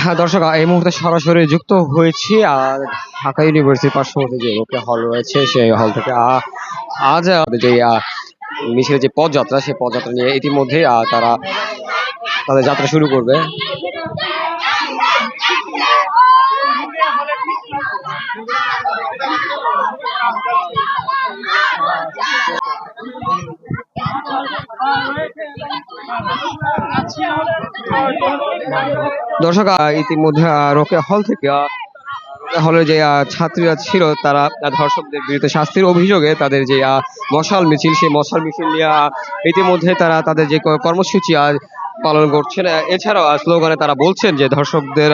হ্যাঁ দর্শক, এই মুহূর্তে সরাসরি যুক্ত হয়েছি, আর ঢাকা ইউনিভার্সিটির পার্শ্ববর্তী যে লোকে হল রয়েছে সেই হল থেকে আজ যে মিছিলের যে পদযাত্রা সেই পদযাত্রা নিয়ে ইতিমধ্যেই তারা তাদের যাত্রা শুরু করবে। দর্শক ইতিমধ্যে আ, রোকে হল থেকে রোকেয়া হলের যে ছাত্রীরা ছিল তারা ধর্ষকদের বিরুদ্ধে শাস্তির অভিযোগে তাদের যে মশাল মিছিল সেই মশাল মিছিল নিয়ে ইতিমধ্যে তারা তাদের যে কর্মসূচি পালন করছেন। এছাড়াও স্লোগানে তারা বলছেন যে ধর্ষকদের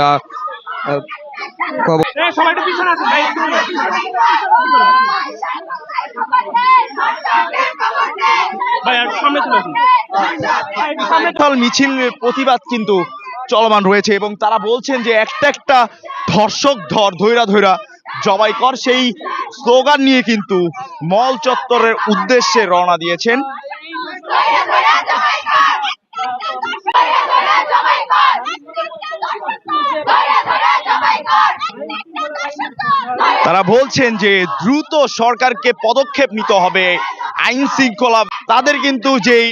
মিছিল প্রতিবাদ কিন্তু চলমান রয়েছে এবং তারা বলছেন যে একটা একটা ধর্ষক ধর, ধৈরা ধৈরা জবাই কর, সেই স্লোগান নিয়ে কিন্তু মল চত্বরের উদ্দেশ্যে রওনা দিয়েছেন। তারা বলছেন যে দ্রুত সরকারকে পদক্ষেপ নিতে হবে, আইন শৃঙ্খলা, তাদের কিন্তু যেই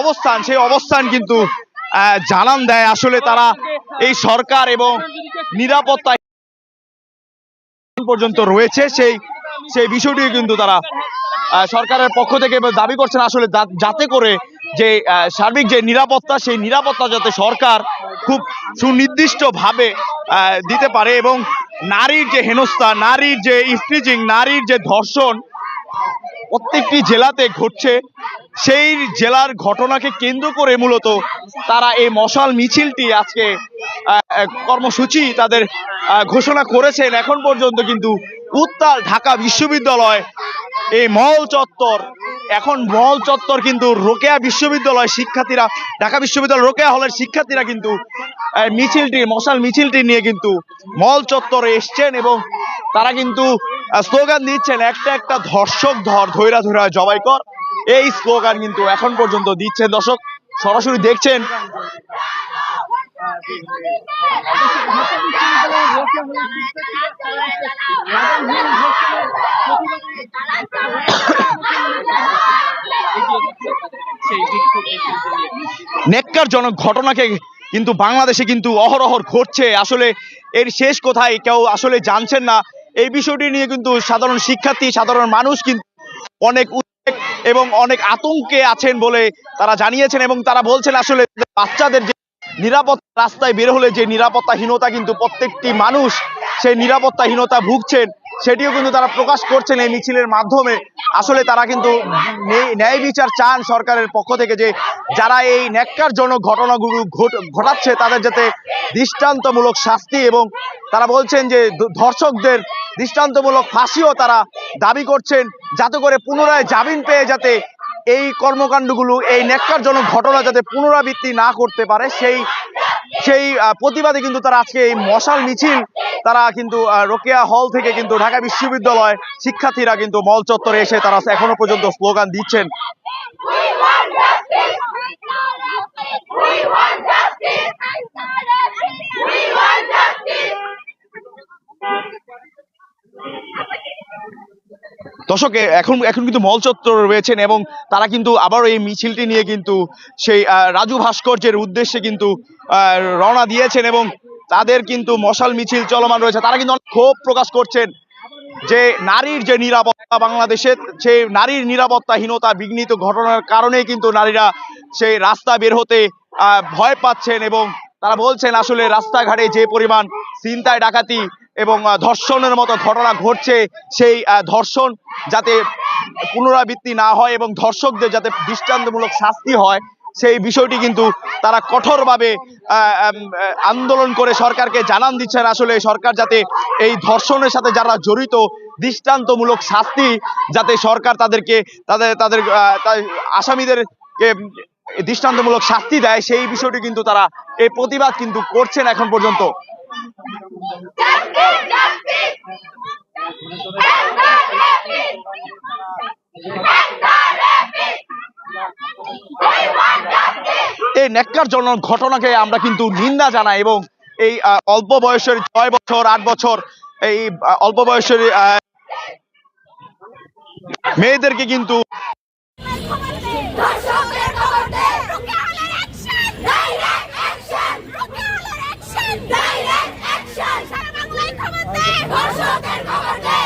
অবস্থান, সেই অবস্থান কিন্তু জানান দেয়। আসলে তারা এই সরকার এবং নিরাপত্তা পর্যন্ত রয়েছে, সেই সেই বিষয়টি কিন্তু তারা সরকারের পক্ষ থেকে দাবি করছেন। আসলে যাতে করে যে সার্বিক যে নিরাপত্তা, সেই নিরাপত্তা যাতে সরকার খুব সুনির্দিষ্টভাবে দিতে পারে এবং নারীর যে হেনস্থা, নারীর যে ইফটিজিং, নারীর যে ধর্ষণ প্রত্যেকটি জেলাতে ঘটছে। সেই জেলার ঘটনাকে কেন্দ্র করে মূলত তারা এই মশাল মিছিলটি আজকে কর্মসূচি তাদের ঘোষণা করেছেন। এখন পর্যন্ত কিন্তু উত্তাল ঢাকা বিশ্ববিদ্যালয় এই মহল চত্বর, এখন মহল চত্বর কিন্তু রোকেয়া বিশ্ববিদ্যালয় শিক্ষার্থীরা, ঢাকা বিশ্ববিদ্যালয় রোকেয়া হলের শিক্ষার্থীরা কিন্তু মিছিলটি, মশাল মিছিলটি নিয়ে কিন্তু মহল চত্বরে এসছেন এবং তারা কিন্তু স্লোগান দিচ্ছেন, একটা একটা ধর্ষক ধর, ধৈরা ধৈরা জবাই কর। এই স্লোগান কিন্তু এখন পর্যন্ত দিচ্ছেন। দর্শক, সরাসরি দেখছেন। নেককারজনক ঘটনাকে কিন্তু বাংলাদেশে কিন্তু অহরহর ঘটছে। আসলে এর শেষ কোথায় কেউ আসলে জানছেন না। এই বিষয়টি নিয়ে কিন্তু সাধারণ শিক্ষার্থী, সাধারণ মানুষ কিন্তু অনেক এবং অনেক আতঙ্কে আছেন বলে তারা জানিয়েছেন এবং তারা বলছেন আসলে বাচ্চাদের যে নিরাপত্তা রাস্তায় বের হলে যে নিরাপত্তাহীনতা কিন্তু প্রত্যেকটি মানুষ সেই নিরাপত্তাহীনতা ভুগছেন। সেটিও কিন্তু তারা প্রকাশ করছেন এই মিছিলের মাধ্যমে। আসলে তারা কিন্তু ন্যায়- বিচার চান সরকারের পক্ষ থেকে যে যারা এই ন্যাক্কারজনক ঘটনাগুলো ঘট- ঘটাচ্ছে তাদের যাতে দৃষ্টান্তমূলক শাস্তি এবং তারা বলছেন যে ধর্ষকদের দৃষ্টান্তমূলক ফাঁসিও তারা দাবি করছেন যাতে করে পুনরায় জামিন পেয়ে যাতে এই কর্মকাণ্ডগুলো, এই ন্যাক্কারজনক ঘটনা যাতে পুনরাবৃত্তি না করতে পারে, সেই সেই প্রতিবাদে কিন্তু তারা আজকে এই মশাল মিছিল, তারা কিন্তু রোকেয়া হল থেকে কিন্তু ঢাকা বিশ্ববিদ্যালয় শিক্ষার্থীরা কিন্তু মল চত্বরে এসে তারা এখনও পর্যন্ত স্লোগান দিচ্ছেন! দর্শক এখন এখন কিন্তু মল চত্বর রয়েছেন এবং তারা কিন্তু আবার এই মিছিলটি নিয়ে কিন্তু সেই রাজু ভাস্কর্যের উদ্দেশ্যে কিন্তু রওনা দিয়েছেন এবং তাদের কিন্তু মশাল মিছিল চলমান রয়েছে। তারা কিন্তু অনেক ক্ষোভ প্রকাশ করছেন যে নারীর যে নিরাপত্তা বাংলাদেশে, সেই নারীর নিরাপত্তাহীনতা বিঘ্নিত ঘটনার কারণেই কিন্তু নারীরা সেই রাস্তা বের হতে ভয় পাচ্ছেন এবং তারা বলছেন আসলে রাস্তাঘাটে যে পরিমাণ চিন্তায় ডাকাতি এবং ধর্ষণের মতো ঘটনা ঘটছে, সেই ধর্ষণ যাতে পুনরাবৃত্তি না হয় এবং ধর্ষকদের যাতে দৃষ্টান্তমূলক শাস্তি হয় সেই বিষয়টি কিন্তু তারা কঠোরভাবে আন্দোলন করে সরকারকে জানান দিচ্ছেন। আসলে সরকার যাতে এই ধর্ষণের সাথে যারা জড়িত, দৃষ্টান্তমূলক শাস্তি যাতে সরকার তাদেরকে, তাদের তাদের আসামিদেরকে দৃষ্টান্তমূলক শাস্তি দেয়, সেই বিষয়টি কিন্তু তারা, এই প্রতিবাদ কিন্তু করছেন এখন পর্যন্ত। এই ন্যাক্কারজনক ঘটনাকে আমরা কিন্তু নিন্দা জানাই এবং এই অল্প বয়সের ছয় বছর, আট বছর এই অল্প বয়সের মেয়েদেরকে কিন্তু ধর্ষকের খবর দে!